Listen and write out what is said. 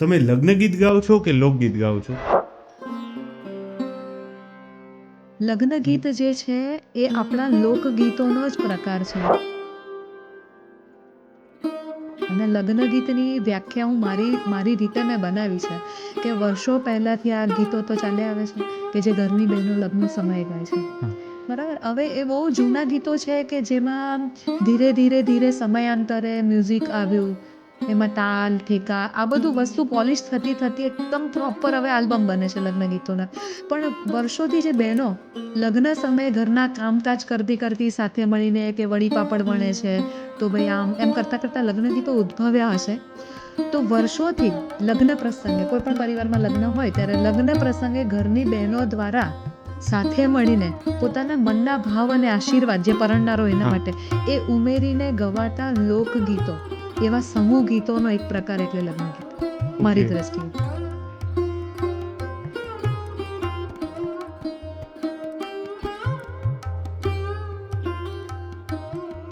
તમે લગ્ન ગીત ગાઓ છો કે લોકગીત ગાઓ છો? લગ્ન ગીત જે છે એ આપણા લોકગીતોનો જ પ્રકાર છે. અને લગ્ન ગીતની વ્યાખ્યા હું મારી મારી રીતે મેં બનાવી છે કે વર્ષો પહેલાંથી આ ગીતો તો ચાલ્યા આવે છે કે જે ઘરની બહેનો લગ્ન સમય ગાય છે. બરાબર? હવે એ બહુ જૂના ગીતો છે કે જેમાં ધીરે ધીરે ધીરે સમયાંતરે મ્યુઝિક આવ્યું એમાં તાલ ઠેકા આ બધું વસ્તુ પોલિશ થતી થતી એકદમ પ્રોપર હવે આલ્બમ બને છે લગ્ન ગીતોના. પણ વર્ષોથી જે બહેનો લગ્ન સમયે ઘરના કામકાજ કરતી કરતી સાથે મળીને કે વળી પાપડ વણે છે તો ભાઈ આમ એમ કરતાં કરતાં લગ્ન ગીતો ઉદ્ભવ્યા હશે. તો વર્ષોથી લગ્ન પ્રસંગે કોઈ પણ પરિવારમાં લગ્ન હોય ત્યારે લગ્ન પ્રસંગે ઘરની બહેનો દ્વારા સાથે મળીને પોતાના મનના ભાવ અને આશીર્વાદ જે પરણનારો એના માટે એ ઉમેરીને ગવાતા લોકગીતો. એવા સમૂહ ગીતોનો એક પ્રકાર એટલે લગ્ન ગીત મારી દ્રષ્ટિએ.